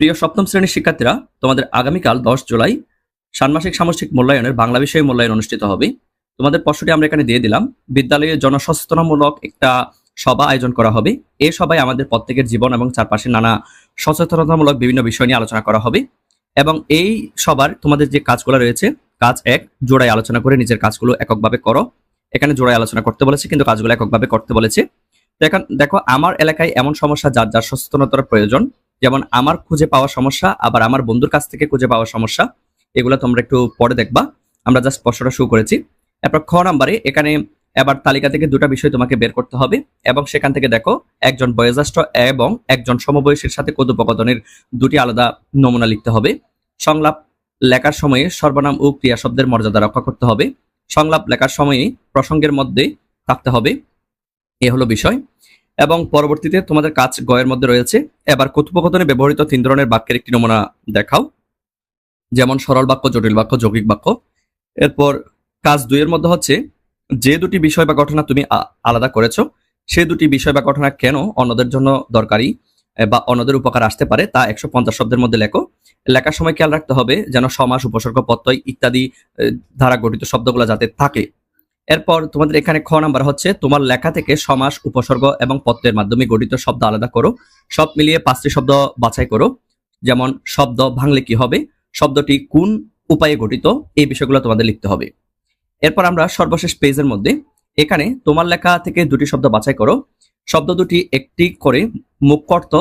প্রিয় সপ্তম শ্রেণির শিক্ষার্থীরা, তোমাদের আগামীকাল দশ জুলাই ষান্মাসিক সামষ্টিক মূল্যায়নের বাংলা বিষয়ে মূল্যায়ন অনুষ্ঠিত হবে। তোমাদের প্রশ্নটি আমরা এখানে দিয়ে দিলাম। বিদ্যালয়ে জনসচেতনামূলক একটা সভা আয়োজন করা হবে। এই সভায় আমাদের প্রত্যেকের জীবন এবং চারপাশে নানা সচেতনতামূলক বিভিন্ন বিষয় নিয়ে আলোচনা করা হবে এবং এই সবার তোমাদের যে কাজগুলো রয়েছে, কাজ এক, জোড়ায় আলোচনা করে নিজের কাজগুলো এককভাবে করো। এখানে জোড়ায় আলোচনা করতে বলেছে, কিন্তু কাজগুলো এককভাবে করতে বলেছে। দেখো, আমার এলাকায় এমন সমস্যা, যার যার সচেতনতার প্রয়োজন। যেমন আমার খুঁজে পাওয়া সমস্যা, আবার আমার বন্ধুর কাছ থেকে খুঁজে পাওয়া সমস্যা, এগুলো তোমরা একটু পরে দেখবা। আমরা জাস্ট প্রশ্নটা শুরু করেছি। এরপর খ নাম্বারে, এখানে এবার তালিকা থেকে দুটা বিষয় তোমাকে বের করতে হবে এবং সেখান থেকে দেখো একজন বয়োজ্যেষ্ঠ এবং একজন সমবয়সীর সাথে কথোপকথনের দুটি আলাদা নমুনা লিখতে হবে। সংলাপ লেখার সময়ে সর্বনাম ও ক্রিয়া শব্দের মর্যাদা রক্ষা করতে হবে। সংলাপ লেখার সময়ে প্রসঙ্গের মধ্যে থাকতে হবে। এ হলো বিষয়। এবং পরবর্তীতে তোমাদের কাজ গয়ের মধ্যে রয়েছে। এবার কথোপকথনে ব্যবহৃত তিন ধরনের বাক্যের একটি নমুনা দেখাও। যেমন সরল বাক্য, জটিল বাক্য, যৌগিক বাক্য। এরপর কাজ দুইয়ের মধ্যে হচ্ছে, যে দুটি বিষয় বা ঘটনা তুমি আলাদা করেছ, সে দুটি বিষয় বা ঘটনা কেন অন্যদের জন্য দরকারি বা অন্যদের উপকার আসতে পারে তা একশো পঞ্চাশ শব্দের মধ্যে লেখো। লেখার সময় খেয়াল রাখতে হবে যেন সমাস, উপসর্গ, প্রত্যয় ইত্যাদি দ্বারা গঠিত শব্দগুলো যাতে থাকে। এরপর তোমাদের এখানে খ নাম্বার হচ্ছে, তোমার লেখা থেকে সমাস, উপসর্গ এবং পত্রের মাধ্যমে গঠিত শব্দ আলাদা করো। সব মিলিয়ে পাঁচটি শব্দ বাছাই করো। যেমন, শব্দ ভাঙলে কি হবে? শব্দটি কোন উপায়ে গঠিত? এই বিষয়গুলো তোমাদের লিখতে হবে। এরপর আমরা সর্বশেষ পেজের মধ্যে, এখানে তোমার লেখা থেকে দুটি শব্দ বাছাই করো। শব্দ দুটি একটি করে মুখ্য অর্থ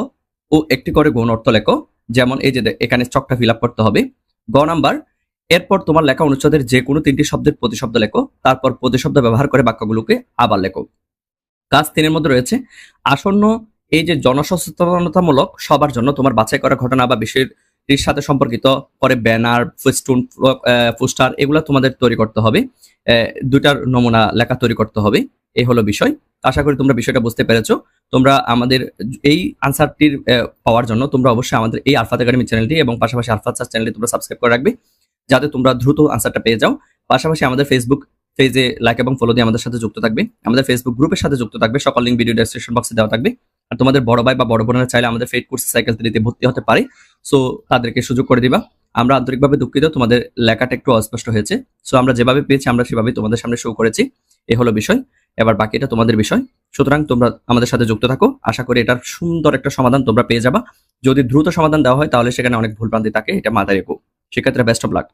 ও একটি করে গৌণ অর্থ লেখো। যেমন, এই যে এখানে চকটা ফিল করতে হবে। গ নাম্বার এরপর তোমার লেখা অনুচ্ছেদের যে কোনো তিনটি শব্দের প্রতিশব্দ লেখো, তারপর প্রতিশব্দ ব্যবহার করে বাক্যগুলোকে আবার লেখো। কাজ তিনের মধ্যে রয়েছে, আসন্ন এই যে জনসচেতনতামূলক সবার জন্য তোমার বাছাই করা ঘটনা বা বিষয়ের সাথে সম্পর্কিত পরে ব্যানার, ফেস্টুন পোস্টার এগুলো তোমাদের তৈরি করতে হবে। দুটার নমুনা লেখা তৈরি করতে হবে এই হলো বিষয়। আশা করি তোমরা বিষয়টা বুঝতে পেরেছ। তোমরা আমাদের এই আনসারটির পাওয়ার জন্য তোমরা অবশ্যই আমাদের এই আলফাত একাডেমি চ্যানেলটি এবং পাশাপাশি আলফাত চ্যানেলটি তোমরা সাবস্ক্রাইব করে রাখবে। যাতে তোমরা দ্রুত আনসারটা পেয়ে যাও। পাশাপাশি আমাদের ফেসবুক পেজে লাইক এবং ফলো দিয়ে আমাদের সাথে যুক্ত থাকবে। আমাদের ফেসবুক গ্রুপের সাথে যুক্ত থাকবে। সকল লিঙ্ক ভিডিও ডেসক্রিপশন বক্সে দেওয়া থাকবে। আর তোমাদের বড় ভাই বা বড় বোনেরা চাইলে আমাদের ফেড কোর্স সাইকেল থ্রিতে ভর্তি হতে পারে। সো তাদেরকে সুযোগ করে দিবা। আমরা আন্তরিকভাবে দুঃখিত, তোমাদের লেখাটা একটু অস্পষ্ট হয়েছে। সো আমরা যেভাবে পেয়েছি, আমরা সেভাবে তোমাদের সামনে শো করেছি। এ হলো বিষয়। এবার বাকিটা তোমাদের বিষয়। সুতরাং তোমরা আমাদের সাথে যুক্ত থাকো। আশা করি এটার সুন্দর একটা সমাধান তোমরা পেয়ে যাবা। যদি দ্রুত সমাধান দেওয়া হয়, তাহলে সেখানে অনেক ভুলভ্রান্তি থাকে। এটা মাথায় রেখো। সেক্ষেত্রে বেস্ট অফ লাক